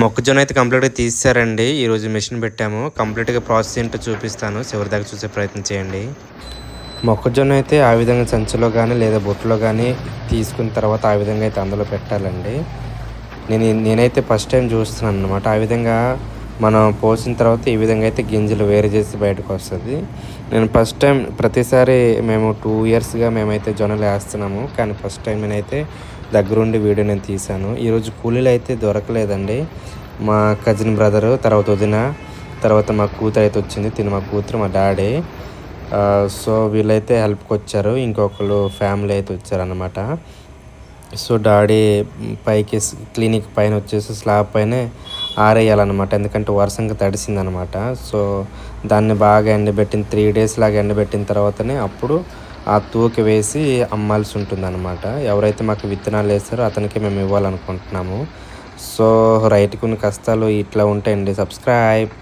మొక్కజొన్న అయితే కంప్లీట్గా తీసారండి ఈరోజు మిషన్ పెట్టాము. కంప్లీట్గా ప్రాసెస్ ఏంటో చూపిస్తాను. చివరి దాకా చూసే ప్రయత్నం చేయండి. మొక్కజొన్న అయితే ఆ విధంగా సంచిలో కానీ లేదా బుట్టలో కానీ తీసుకున్న తర్వాత ఆ విధంగా అయితే అందులో పెట్టాలండి. నేను నేనైతే ఫస్ట్ టైం చూస్తున్నాను అనమాట ఆ విధంగా మనం పోసిన తర్వాత ఈ విధంగా అయితే గింజలు వేరు చేసి బయటకు వస్తుంది. నేను ఫస్ట్ టైం ప్రతిసారి మేము టూ ఇయర్స్గా మేమైతే జొన్నలు వేస్తున్నాము. కానీ ఫస్ట్ టైం నేనైతే దగ్గరుండి వీడియో నేను తీశాను. ఈరోజు కూలీలు అయితే దొరకలేదండి. మా కజిన్ బ్రదరు తర్వాత వదిన తర్వాత మా కూతురు అయితే వచ్చింది తిని మా కూతురు మా డాడీ సో వీళ్ళైతే హెల్ప్కి వచ్చారు ఇంకొకరు ఫ్యామిలీ అయితే వచ్చారనమాట సో డాడీ పైకి క్లినిక్ పైన వచ్చేసి స్లాబ్ పైన ఆరేయాలన్నమాట ఎందుకంటే వర్షంగా తడిసిందనమాట సో దాన్ని బాగా ఎండబెట్టిన త్రీ డేస్ లాగా ఎండబెట్టిన తర్వాతనే అప్పుడు ఆ తూకి వేసి అమ్మాల్సి ఉంటుందన్నమాట. ఎవరైతే మాకు విత్తనాలు వేస్తారో అతనికి మేము ఇవ్వాలనుకుంటున్నాము. సో రైట్ కొన్ని కష్టాలు ఇట్లా ఉంటాయండి. సబ్స్క్రైబ్